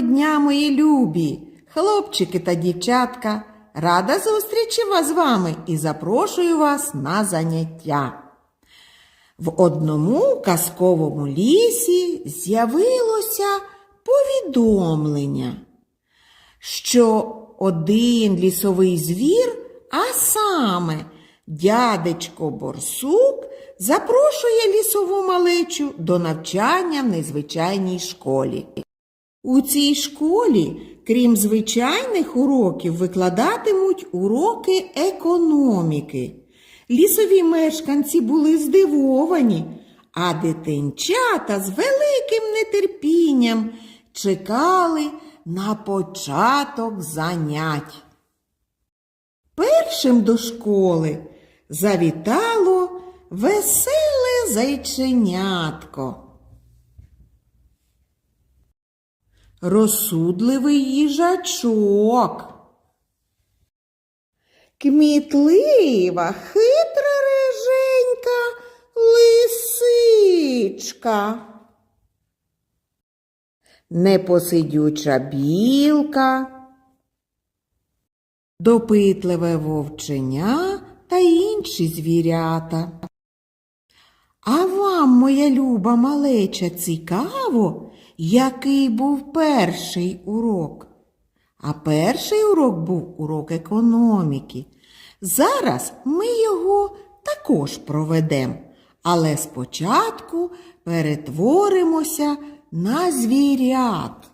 Дня, мої любі, хлопчики та дівчатка. Рада зустрічі вас з вами і запрошую вас на заняття. В одному казковому лісі з'явилося повідомлення, що один лісовий звір, а саме дядечко Борсук, запрошує лісову малечу до навчання в незвичайній школі. У цій школі, крім звичайних уроків, викладатимуть уроки економіки. Лісові мешканці були здивовані, а дитинчата з великим нетерпінням чекали на початок занять. Першим до школи завітало веселе зайченятко. Розсудливий їжачок. Кмітлива, хитра реженька лисичка. Непосидюча білка, допитливе вовченя та інші звірята. А вам, моя люба малеча, цікаво, який був перший урок? А перший урок був урок економіки. Зараз ми його також проведемо, але спочатку перетворимося на звірят.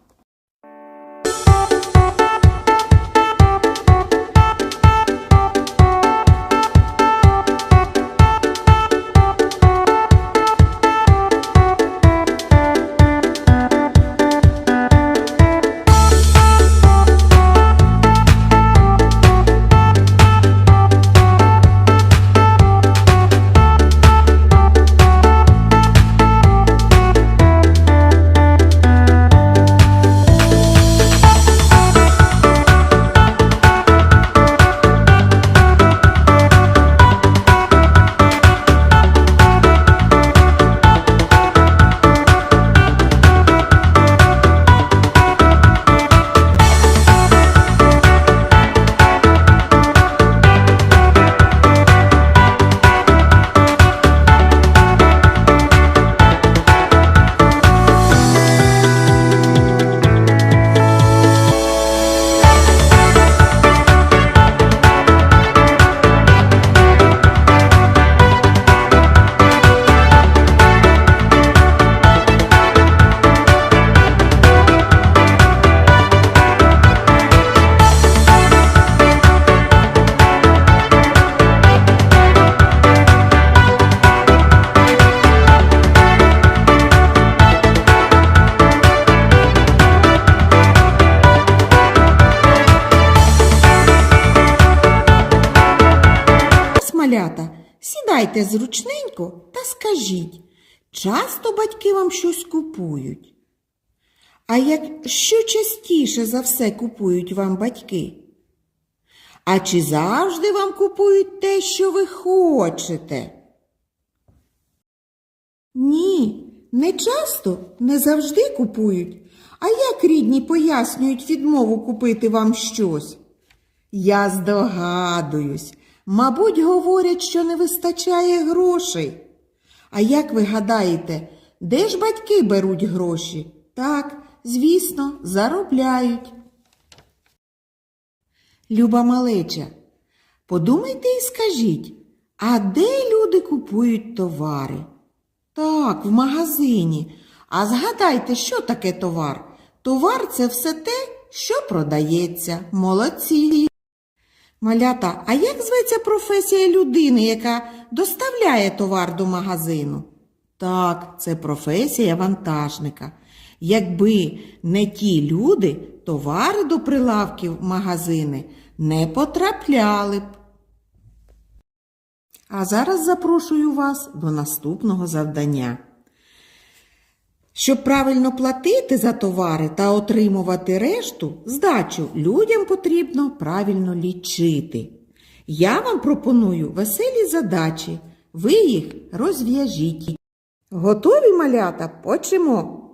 Малята, сідайте зручненько та скажіть, часто батьки вам щось купують? А як що частіше за все купують вам батьки? А чи завжди вам купують те, що ви хочете? Ні, не часто, не завжди купують. А як рідні пояснюють відмову купити вам щось? Я здогадуюсь, мабуть, говорять, що не вистачає грошей. А як ви гадаєте, де ж батьки беруть гроші? Так, звісно, заробляють. Люба малеча, подумайте і скажіть, а де люди купують товари? Так, в магазині. А згадайте, що таке товар? Товар це все те, що продається. Молодці. Малята, а як зветься професія людини, яка доставляє товар до магазину? Так, це професія вантажника. Якби не ті люди, товари до прилавків магазини не потрапляли б. А зараз запрошую вас до наступного завдання. Щоб правильно платити за товари та отримувати решту, здачу людям потрібно правильно лічити. Я вам пропоную веселі задачі. Ви їх розв'яжіть. Готові малята? Почимо.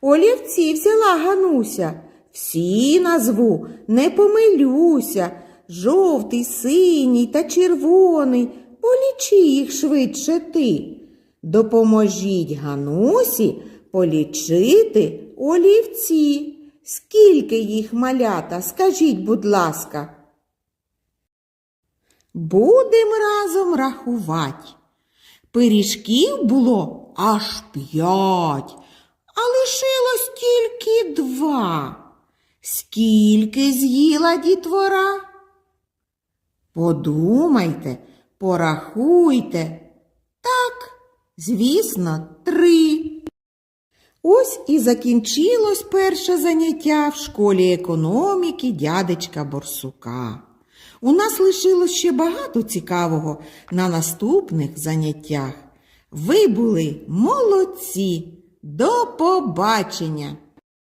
Олівці взяла Гануся, Всі назву, не помилюся. Жовтий, синій та червоний. Полічи їх швидше ти. Допоможіть Ганусі полічити олівці. Скільки їх малята, скажіть, будь ласка. Будем разом рахувати. Пиріжків було аж п'ять, а лишилось тільки два. Скільки з'їла дітвора? Подумайте, порахуйте. Так, звісно, три. Ось і закінчилось перше заняття в школі економіки дядечка Борсука. У нас лишилось ще багато цікавого на наступних заняттях. Ви були молодці. До побачення!